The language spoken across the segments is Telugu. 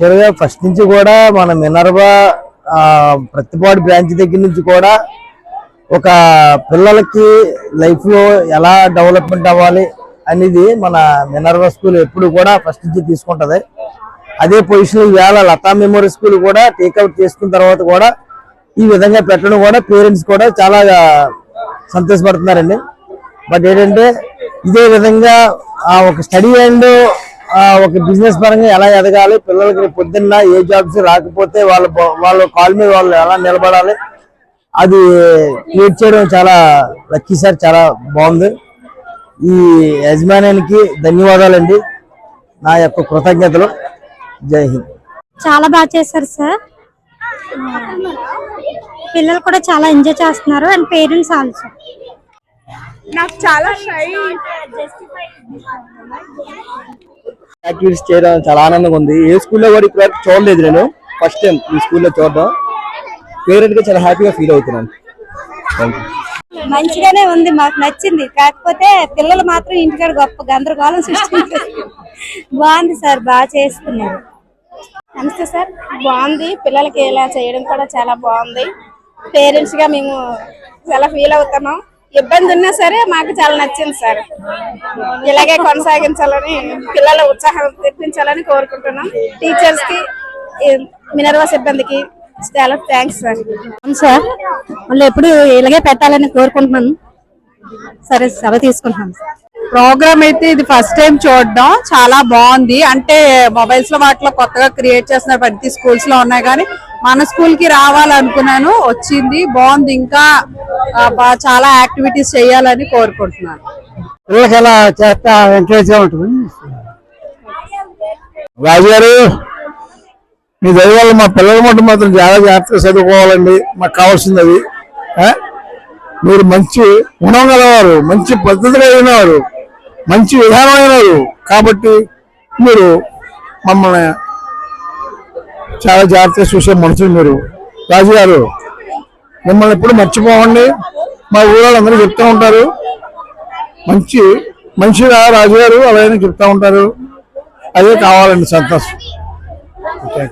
యాక్చువల్గా ఫస్ట్ నుంచి కూడా మన మినర్వా ప్రతిపాడు బ్రాంచ్ దగ్గర నుంచి కూడా ఒక పిల్లలకి లైఫ్లో ఎలా డెవలప్మెంట్ అవ్వాలి అనేది మన మినర్వా స్కూల్ ఎప్పుడు కూడా ఫస్ట్ నుంచి తీసుకుంటుంది. అదే పొజిషన్ ఇవాళ లతా మెమోరియల్ స్కూల్ కూడా టేక్అవుట్ చేసుకున్న తర్వాత కూడా ఈ విధంగా పెట్టడం కూడా పేరెంట్స్ కూడా చాలా సంతోషపడుతున్నారండి. బట్ ఏంటంటే ఇదే విధంగా ఆ ఒక స్టడీ అండ్ ఒక బిజినెస్ పరంగా ఎలా ఎదగాలి? పిల్లలకి పొద్దున్న ఏ జాబ్స్ రాకపోతే వాళ్ళ వాళ్ళ కాల్ మీద వాళ్ళు ఎలా నిలబడాలి? అది క్రియేట్ చేయడం చాలా లక్కీ సార్ చాలా బాగుంది. ఈ యజమానానికి ధన్యవాదాలండి. నా యొక్క కృతజ్ఞతలు. జై హింద్. చాలా బాగా చేశారు సార్. పిల్లలు కూడా చాలా ఎంజాయ్ చేస్తున్నారు. అండ్ పేరెంట్స్ ఆల్సో నాకు చాలా షై. యాక్టివిటీస్ చేయడం చాలా ఆనందంగా ఉంది. ఏ స్కూల్లో కూడా ఇప్పుడు వరకు చూడలేదు నేను. ఫస్ట్ టైం ఈ స్కూల్లో చూడడం. పేరెంట్గా చాలా హ్యాపీగా ఫీల్ అవుతున్నాను. థ్యాంక్ యూ మంచిగానే ఉంది. మాకు నచ్చింది. కాకపోతే పిల్లలు మాత్రం ఇంటికాడ గొప్ప గందరగోళం సృష్టించారు. బాగుంది సార్. బాగా చేస్తున్నారు. నమస్తే సార్. బాగుంది. పిల్లలకి ఇలా చేయడం కూడా చాలా బాగుంది. పేరెంట్స్గా మేము చాలా ఫీల్ అవుతున్నాం. ఇబ్బంది ఉన్నా సరే మాకు చాలా నచ్చింది సార్. ఇలాగే కొనసాగించాలని పిల్లల ఉత్సాహం తెప్పించాలని కోరుకుంటున్నాం. టీచర్స్కి మినర్వా సిబ్బందికి చాలా థ్యాంక్స్ సార్. అవును సార్. మళ్ళీ ఎప్పుడు ఇలాగే పెట్టాలని కోరుకుంటున్నాను. సరే సభ తీసుకుంటున్నాను. సార్ ప్రోగ్రామ్ అయితే ఇది ఫస్ట్ టైం చూడడం. చాలా బాగుంది. అంటే మొబైల్స్లో వాటిలో కొత్తగా క్రియేట్ చేసిన ప్రతి స్కూల్స్లో ఉన్నాయి కానీ మన స్కూల్కి రావాలనుకున్నాను. వచ్చింది. బాగుంది. ఇంకా చాలా యాక్టివిటీస్ చేయాలని కోరుకుంటున్నాను. పిల్లలకి ఎలా చేస్తా ఎంకరేజ్గా ఉంటుంది? రాజు గారు మీ దగ్గర మా పిల్లల మటు మాత్రం చాలా జాగ్రత్తగా చదువుకోవాలండి. మాకు కావాల్సింది అది మీరు మంచి గుణం గలవారు మంచి పద్ధతి కలిగిన వారు. మంచి విధానమైన కాబట్టి మీరు మమ్మల్ని చాలా జాగ్రత్తగా చూసే మనుషులు మీరు. రాజుగారు మిమ్మల్ని ఎప్పుడు మర్చిపోవండి మా ఊళ్ళో అందరూ చెప్తూ ఉంటారు. మంచి మంచిగా రాజుగారు అలాగే చెప్తూ ఉంటారు. అదే కావాలండి సంతోషం. ఓకే.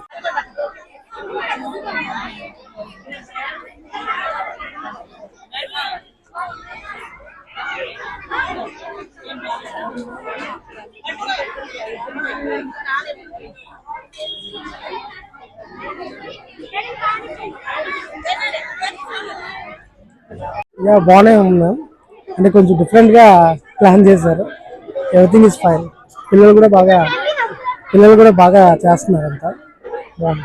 యా బాగానే ఉన్నాం అంటే కొంచెం డిఫరెంట్గా ప్లాన్ చేశారు. ఎవ్రీథింగ్ ఇస్ ఫైన్ పిల్లలు కూడా బాగా పిల్లలు కూడా బాగా చేస్తున్నారు అంతా బాగుంది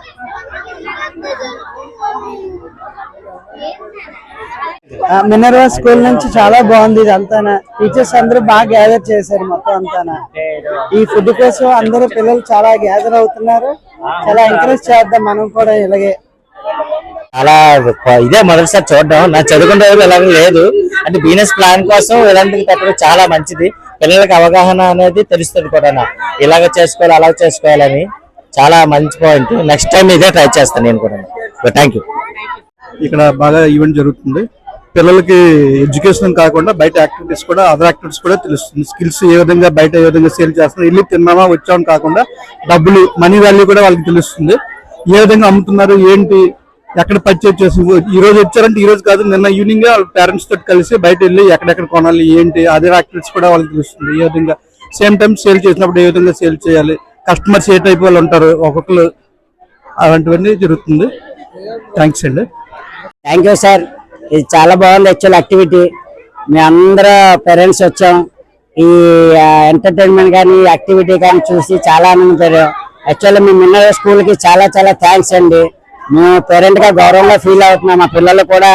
మినర్వా స్కూల్ నుంచి చాలా బాగుంది ఇదంతా టీచర్స్ అందరూ బాగా గ్యాదర్ చేశారు మొత్తం అంతా ఈ ఫుడ్ కోసం అందరూ పిల్లలు చాలా గ్యాదర్ అవుతున్నారు. చాలా ఎంకరేజ్ చేద్దాం మనం కూడా ఇలాగే. అలా ఇదే మొదటిసారి చూడడం. నా చదువుకునే రోజులు ఎలాగ లేదు. అంటే బిజినెస్ ప్లాన్ కోసం ఇలాంటివి పెట్టడం చాలా మంచిది. పిల్లలకి అవగాహన అనేది తెలుస్తుంది కూడా ఇలాగ చేసుకోవాలి అలాగ చేసుకోవాలని చాలా మంచి పాయింట్ నెక్స్ట్ టైం ఇదే ట్రై చేస్తాను నేను కూడా థ్యాంక్ యూ ఇక్కడ బాగా ఈవెంట్ జరుగుతుంది. పిల్లలకి ఎడ్యుకేషన్ కాకుండా బయట యాక్టివిటీస్ కూడా అదర్ యాక్టివిటీస్ కూడా తెలుస్తుంది. స్కిల్స్ ఏ విధంగా బయట ఏ విధంగా సేల్ చేస్తున్నారు వెళ్ళి తిన్నామా వచ్చామని కాకుండా డబ్బులు మనీ వాల్యూ కూడా వాళ్ళకి తెలుస్తుంది. ఏ విధంగా అమ్ముతున్నారు ఏంటి ఎక్కడ పర్చేజ్ చేస్తుంది ఈ రోజు వచ్చారంటే ఈ రోజు కాదు నిన్న ఈవినింగ్ వాళ్ళ పేరెంట్స్ తోటి కలిసి బయట వెళ్ళి ఎక్కడెక్కడ కొనాలి ఏంటి అదర్ యాక్టివిటీస్ కూడా వాళ్ళకి తెలుస్తుంది. ఏ విధంగా సేమ్ టైం సేల్ చేసినప్పుడు ఏ విధంగా సేల్ చేయాలి కస్టమర్స్ ఏ టైప్ వాళ్ళు ఉంటారు ఒక్కొక్కరు అలాంటివన్నీ జరుగుతుంది. థ్యాంక్స్ అండి. థ్యాంక్ యూ సార్ ఇది చాలా బాగుంది యాక్చువల్ యాక్టివిటీ మీ అందరూ పేరెంట్స్ వచ్చాం. ఈ ఎంటర్టైన్మెంట్ కానీ యాక్టివిటీ కానీ చూసి చాలా ఆనందపడాం యాక్చువల్లీ మేము మిన్న స్కూల్కి చాలా చాలా థ్యాంక్స్ అండి. మేము పేరెంట్గా గౌరవంగా ఫీల్ అవుతున్నాం. మా పిల్లలు కూడా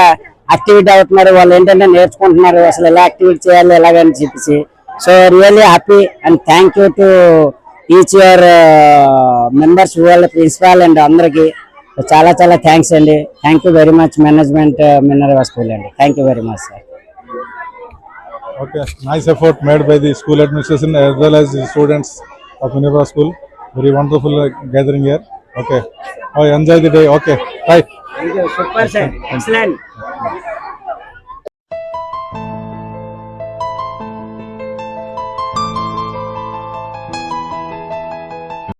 యాక్టివిటీ అవుతున్నారు. వాళ్ళు ఏంటంటే నేర్చుకుంటున్నారు. అసలు ఎలా యాక్టివిటీ చేయాలి ఎలాగని చెప్పేసి. So really happy and thank you to each your members వాళ్ళ ప్రిన్సిపాల్ అండ్ అందరికీ. చాలా చాలా థ్యాంక్స్ అండి. Thank you very much management Minerva school అండి. Thank you very much sir okay nice effort made by the school administration as well as the students of Minerva school very wonderful gathering year okay enjoy the day okay bye super sir excellent